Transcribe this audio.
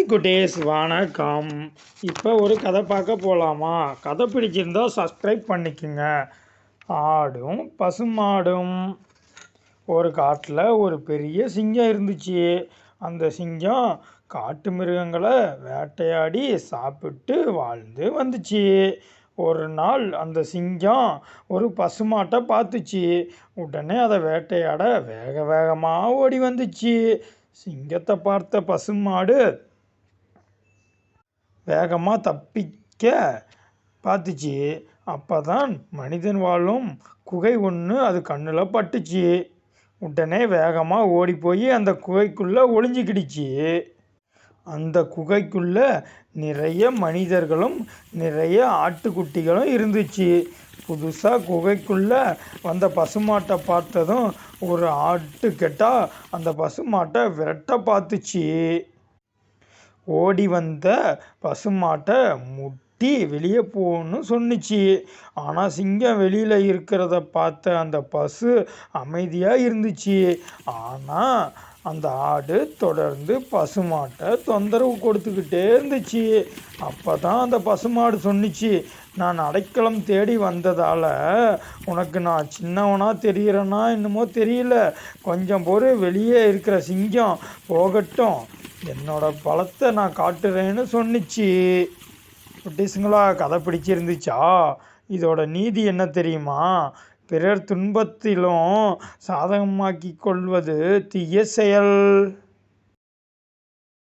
Hi குட்டேஸ் வணக்கம். இப்போ ஒரு கதை பார்க்க போகலாமா கதை பிடிச்சிருந்தா சப்ஸ்கிரைப் பண்ணிக்கோங்க. ஆடும் பசுமாடும். ஒரு காட்டில் ஒரு பெரிய சிங்கம் இருந்துச்சு. அந்த சிங்கம் காட்டு மிருகங்களை வேட்டையாடி சாப்பிட்டு வாழ்ந்து வந்துச்சு. ஒரு நாள் அந்த சிங்கம் ஒரு பசுமாட்டை பார்த்துச்சு. உடனே அதை வேட்டையாட வேக வேகமாக ஓடி வந்துச்சு. சிங்கத்தை பார்த்த பசுமாடு வேகமாக தப்பிக்க பார்த்துச்சு. அப்போ தான் மனிதன் வாழும் குகை ஒன்று அது கண்ணில் பட்டுச்சு. உடனே வேகமாக ஓடி போய் அந்த குகைக்குள்ளே ஒளிஞ்சிக்கிடுச்சு. அந்த குகைக்குள்ளே நிறைய மனிதர்களும் நிறைய ஆட்டுக்குட்டிகளும் இருந்துச்சு. புதுசாக குகைக்குள்ளே வந்த பசுமாட்டை பார்த்ததும் ஒரு ஆட்டு கெட்டால் அந்த பசுமாட்டை விரட்ட பார்த்துச்சு. ஓடி வந்த பசுமாட்டை முட்டி வெளியே போகணும்னு சொன்னுச்சு. ஆனால் சிங்கம் வெளியில் இருக்கிறத பார்த்த அந்த பசு அமைதியாக இருந்துச்சு. ஆனால் அந்த ஆடு தொடர்ந்து பசுமாட்டை தொந்தரவு கொடுத்துக்கிட்டே இருந்துச்சு. அப்போ தான் அந்த பசுமாடு சொன்னிச்சு நான் அடைக்கலம் தேடி வந்ததால் உனக்கு நான் சின்னவனாக தெரிகிறேன்னா என்னமோ தெரியல. கொஞ்சம் பொறு வெளியே இருக்கிற சிங்கம் போகட்டும். என்னோட பலத்தை நான் காட்டுறேன்னு சொன்னிச்சு. குட்டீஸுங்களா கதை பிடிச்சிருந்துச்சா? இதோட நீதி என்ன தெரியுமா? பிறர் துன்பத்திலும் சாதகமாக்கி கொள்வது தீய செயல்.